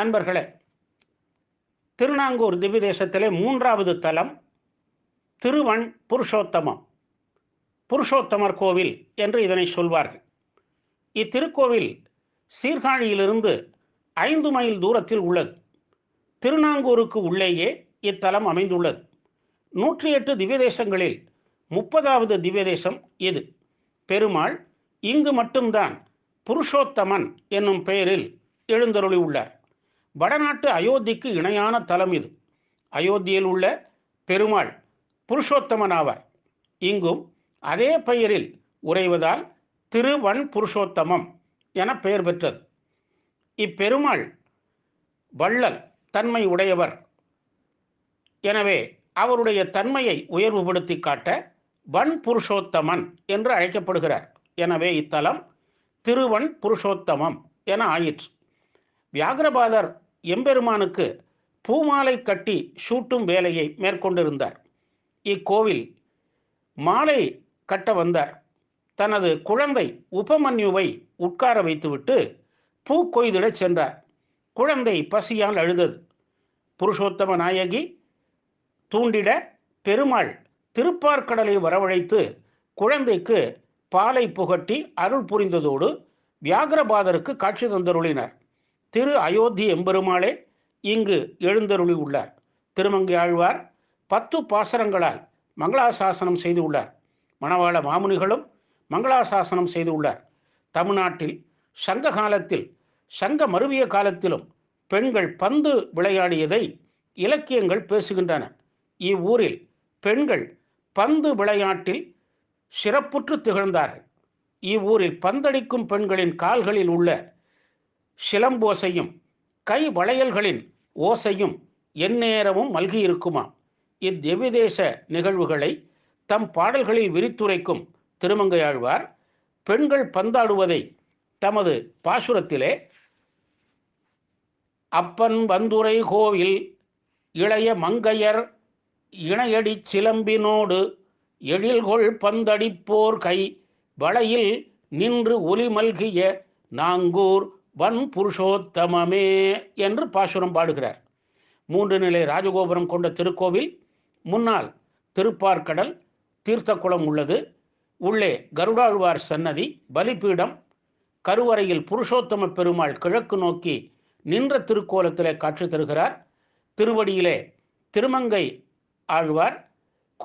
அன்பர்களே திருநாங்கூர் திவ்ய தேசத்திலே மூன்றாவது தலம் திருவன் புருஷோத்தமம். புருஷோத்தமர் கோவில் என்று இதனை சொல்வார்கள். இத்திருக்கோவில் சீர்காழியிலிருந்து ஐந்து மைல் தூரத்தில் உள்ளது. திருநாங்கூருக்கு உள்ளேயே இத்தலம் அமைந்துள்ளது. நூற்றி எட்டு திவ்யதேசங்களில் முப்பதாவது திவ்யதேசம் இது. பெருமாள் இங்கு மட்டும்தான் புருஷோத்தமன் என்னும் பெயரில் எழுந்தருளி உள்ளார் வடநாட்டு அயோத்திக்கு இணையான தலம் இது. அயோத்தியில் உள்ள பெருமாள் புருஷோத்தமன் ஆவார். இங்கும் அதே பெயரில் உறைவதால் திருவன் புருஷோத்தமம் என பெயர் பெற்றது. இப்பெருமாள் வள்ளல் தன்மை உடையவர். எனவே அவருடைய தன்மையை உயர்வுபடுத்தி காட்ட வன் புருஷோத்தமன் என்று அழைக்கப்படுகிறார். எனவே இத்தலம் திருவன் புருஷோத்தமம் என ஆயிற்று. வியாகரபாதர் எம்பெருமானுக்கு பூமாலை கட்டி சூட்டும் வேலையை மேற்கொண்டிருந்தார். இக்கோவில் மாலை கட்ட வந்தார். தனது குழந்தை உபமன்யுவை உட்கார வைத்துவிட்டு பூ கொய்திடச் சென்றார். குழந்தை பசியால் அழுதது. புருஷோத்தம நாயகி தூண்டிட பெருமாள் திருப்பார்கடலை வரவழைத்து குழந்தைக்கு பாலை புகட்டி அருள் புரிந்ததோடு வியாகரபாதருக்கு காட்சி தந்தருளினார். திரு அயோத்தி எம்பெருமாளே இங்கு எழுந்தருளி உள்ளார். திருமங்கை ஆழ்வார் பத்து பாசரங்களால் மங்களாசாசனம் செய்து உள்ளார். மணவாள மாமுனிகளும் மங்களாசாசனம் செய்து உள்ளார். தமிழ்நாட்டில் சங்க காலத்தில் சங்க மருவிய காலத்திலும் பெண்கள் பந்து விளையாடியதை இலக்கியங்கள் பேசுகின்றன. இவ்வூரில் பெண்கள் பந்து விளையாட்டில் சிறப்புற்று திகழ்ந்தார்கள். இவ்வூரில் பந்தடிக்கும் பெண்களின் கால்களில் உள்ள சிலம்போசையும் கை வளையல்களின் ஓசையும் எந்நேரமும் மல்கியிருக்குமாம் இத்தெவிதேச நிகழ்வுகளை தம் பாடல்களில் விரித்துரைக்கும் திருமங்கையாழ்வார் பெண்கள் பந்தாடுவதை தமது பாசுரத்திலே அப்பன் வந்துரை கோவில் இளைய மங்கையர் இணையடி சிலம்பினோடு எழில்கொள் பந்தடிப்போர் கை வளையில் நின்று ஒலி மல்கிய நாங்கூர் வன் புருஷோத்தமமே என்று பாசுரம் பாடுகிறார். மூன்று நிலை ராஜகோபுரம் கொண்ட திருக்கோவில் முன்னால் திருப்பார்கடல் தீர்த்தக்குளம் உள்ளது. உள்ளே கருடாழ்வார் சன்னதி பலிபீடம் கருவறையில் புருஷோத்தம பெருமாள் கிழக்கு நோக்கி நின்ற திருக்கோலத்திலே காட்சி தருகிறார். திருவடியிலே திருமங்கை ஆழ்வார்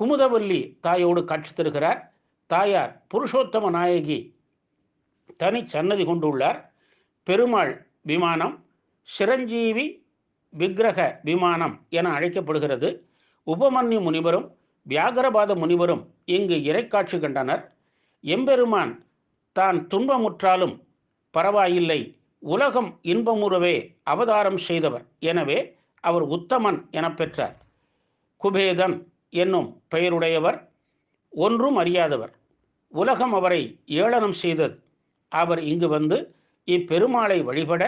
குமுதவல்லி தாயோடு காட்சி தருகிறார். தாயார் புருஷோத்தம நாயகி தனி சன்னதி கொண்டுள்ளார் பெருமாள் விமானம் சிரஞ்சீவி விக்கிரக விமானம் என அழைக்கப்படுகிறது. உபமன்யு முனிவரும் வியாகரபாத முனிவரும் இங்கு இறைக்காட்சி கண்டனர். எம்பெருமான் தான் துன்பமுற்றாலும் பரவாயில்லை. உலகம் இன்பமுறவே அவதாரம் செய்தவர். எனவே அவர் உத்தமன் என பெற்றார். குபேதன் என்னும் பெயருடையவர் ஒன்றும் அறியாதவர். உலகம் அவரை ஏளனம் செய்தது. அவர் இங்கு வந்து இப்பெருமாளை வழிபட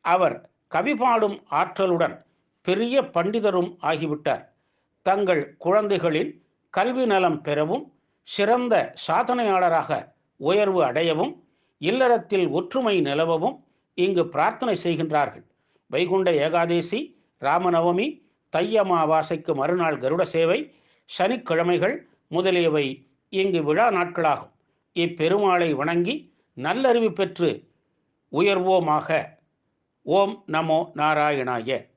அவர் கவி பாடும் ஆற்றலுடன் பெரிய பண்டிதரும் ஆகிவிட்டார். தங்கள் குழந்தைகளின் கல்வி நலம் பெறவும் சிறந்த சாதனையாளராக உயர்வு அடையவும் இல்லறத்தில் ஒற்றுமை நிலவவும் இங்கு பிரார்த்தனை செய்கின்றார்கள். வைகுண்ட ஏகாதேசி ராமநவமி தையமாவாசைக்கு மறுநாள் கருட சேவை சனிக்கிழமைகள் முதலியவை இங்கு விழா நாட்களாகும். இப்பெருமாளை வணங்கி நல்லறிவு பெற்று உயர்வோமாக. ஓம் நமோ நாராயணாய.